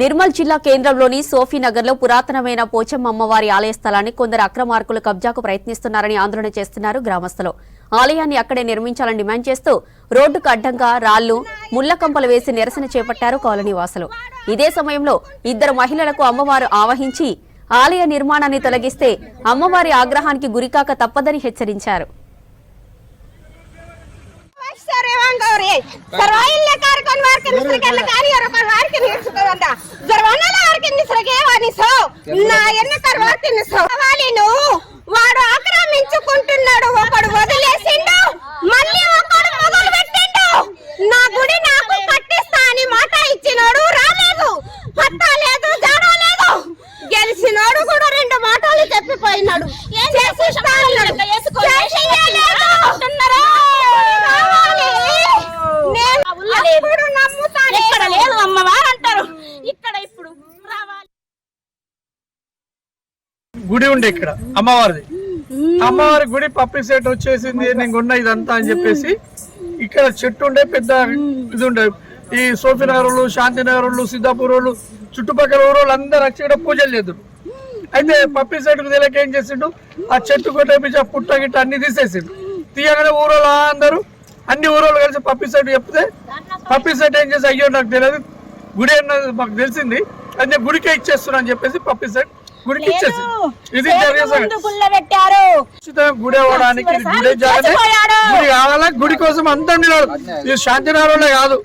నిర్మల్ జిల్లా కేంద్రంలోని సోఫీనగర్లో పురాతనమైన పోచమ్మ అమ్మవారి ఆలయ స్థలాన్ని కొందరు అక్రమార్కులు కబ్జాకు ప్రయత్నిస్తున్నారని ఆందోళన చేస్తున్నారు గ్రామస్తులు. ఆలయాన్ని అక్కడే నిర్మించాలని డిమాండ్ చేస్తూ రోడ్డుకు అడ్డంగా రాళ్ళు ముళ్ళకంపలు వేసి నిరసన చేపట్టారు కాలనీ వాసులు. ఇదే సమయంలో ఇద్దరు మహిళలకు అమ్మవారు ఆవహించి ఆలయ నిర్మాణాన్ని తొలగిస్తే అమ్మవారి ఆగ్రహానికి గురికాక తప్పదని హెచ్చరించారు. నా ఎన్న తర్వాత వాడు ఆక్రమించుకుంటున్నాడు ఒకడు వదిలేసిండు మళ్ళీ ఒకడు మొదలు పెట్టిండు నా గుడి నాకు కట్టిస్తా అని మాట ఇచ్చినోడు రాలేదు. పత్తా లేదు జాడా లేదు. గెలిచినోడు కూడా రెండు మాటలు చెప్పిపోయినాడు. ఇక్కడ లేదు అమ్మవారు అంటారు. ఇక్కడ ఇప్పుడు రావాలి. గుడి ఉండే ఇక్కడ అమ్మవారిది. అమ్మవారి గుడి పప్పి సెట్ వచ్చేసింది నేను కొన్న ఇదంతా అని చెప్పేసి. ఇక్కడ చెట్టు ఉండే పెద్ద ఇది ఉండే. ఈ సోఫీనగర్లు శాంతినగర్లు సిద్ధాపూర్లు చుట్టుపక్కల ఊరోళ్ళు అందరు వచ్చి ఇక్కడ పూజలు చేద్దరు. అయితే పప్పి సెట్కు తెలియక ఏం చేసిండు? ఆ చెట్టు కొట్టేపించి ఆ పుట్ట గిట్ట అన్ని తీసేసిండు. తీయగానే ఊరోళ్ళు అందరూ అన్ని ఊరోళ్ళు కలిసి పప్పి సెట్ చెప్తే పప్పి సెట్ ఏం చేసి అయ్యో నాకు తెలియదు గుడి అన్నది మాకు తెలిసింది అంటే గుడికే ఇచ్చేస్తున్నా అని చెప్పేసి పప్పి సెట్ ఇది పెట్టారు గుడి అవ్వడానికి గుడి గుడి కావాలా? గుడి కోసం అందరు నిలబడు ఇది శాంతినగరంలో కాదు.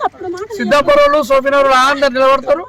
సిద్ధాపురంలో సోఫినగరంలో అందరు నిలబడతారు.